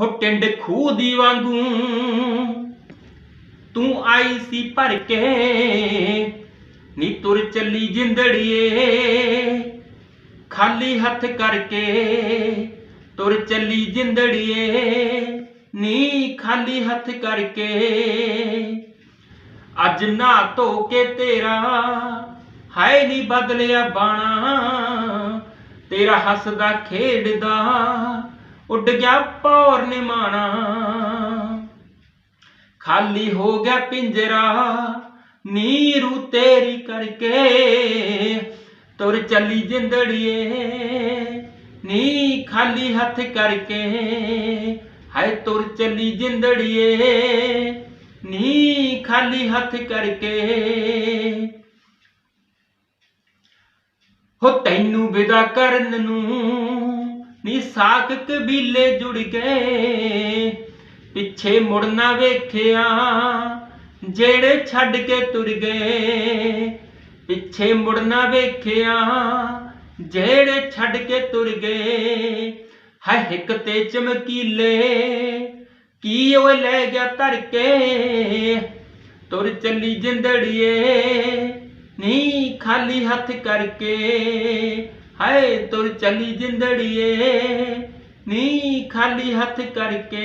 ਹੋ ਟਿੰਡ ਖੂਹ ਦੀ ਵਾਂਗੂ। ਤੂੰ ਆਈ ਸੀ ਭਰ ਕੇ, ਨੀ ਤੁਰ ਚੱਲੀ ਜਿੰਦੜੀਏ। ਖਾਲੀ ਹੱਥ ਕਰਕੇ ਤੁਰ ਚੱਲੀ ਜਿੰਦੜੀਏ, ਨੀ ਖਾਲੀ ਹੱਥ ਕਰਕੇ। ਅੱਜ ਨਾ ਧੋ ਕੇ ਤੇਰਾ, ਹਾਏ ਨੀ ਬਦਲਿਆ ਬਾਣਾ। ਤੇਰਾ ਹੱਸਦਾ ਖੇਡਦਾ ਉੱਡ ਗਿਆ ਪੌਰ ਨਿਮਾਣਾ। ਖਾਲੀ ਹੋ ਗਿਆ ਪਿੰਜਰਾ, ਨੀਰੂ ਤੇਰੀ ਕਰਕੇ ਤੁਰ ਚੱਲੀ ਜਿੰਦੜੀਏ। ਨੀ ਖਾਲੀ ਹੱਥ ਕਰਕੇ, ਹਾਏ ਤੁਰ ਚੱਲੀ ਜਿੰਦੜੀਏ। ਨੀ ਖਾਲੀ ਹੱਥ ਕਰਕੇ। ਹੋ ਤੈਨੂੰ ਵਿਦਾ ਕਰਨ ਨੂੰ ਨੀ ਸਾਕ ਕਬੀਲੇ ਜੁੜ ਗਏ। ਪਿੱਛੇ ਮੁੜਨਾ ਵੇਖਿਆ, ਜਿਹੜੇ ਛੱਡ ਕੇ ਤੁਰ ਗਏ। ਪਿੱਛੇ ਮੁੜਨਾ ਵੇਖਿਆ, ਜਿਹੜੇ ਛੱਡ ਕੇ ਤੁਰ ਗਏ। ਹੈ ਹਿੱਕ ਤੇ ਚਮਕੀਲੇ, ਕੀ ਓਏ ਲੈ ਗਿਆ ਧਰ ਕੇ ਤੁਰ ਚੱਲੀ ਜਿੰਦੜੀਏ, ਨੀ ਖਾਲੀ ਹੱਥ ਕਰਕੇ। ਹਾਏ ਤੁਰ ਚਲੀ ਜਿੰਦੜੀਏ ਨੀ ਖਾਲੀ ਹੱਥ ਕਰਕੇ।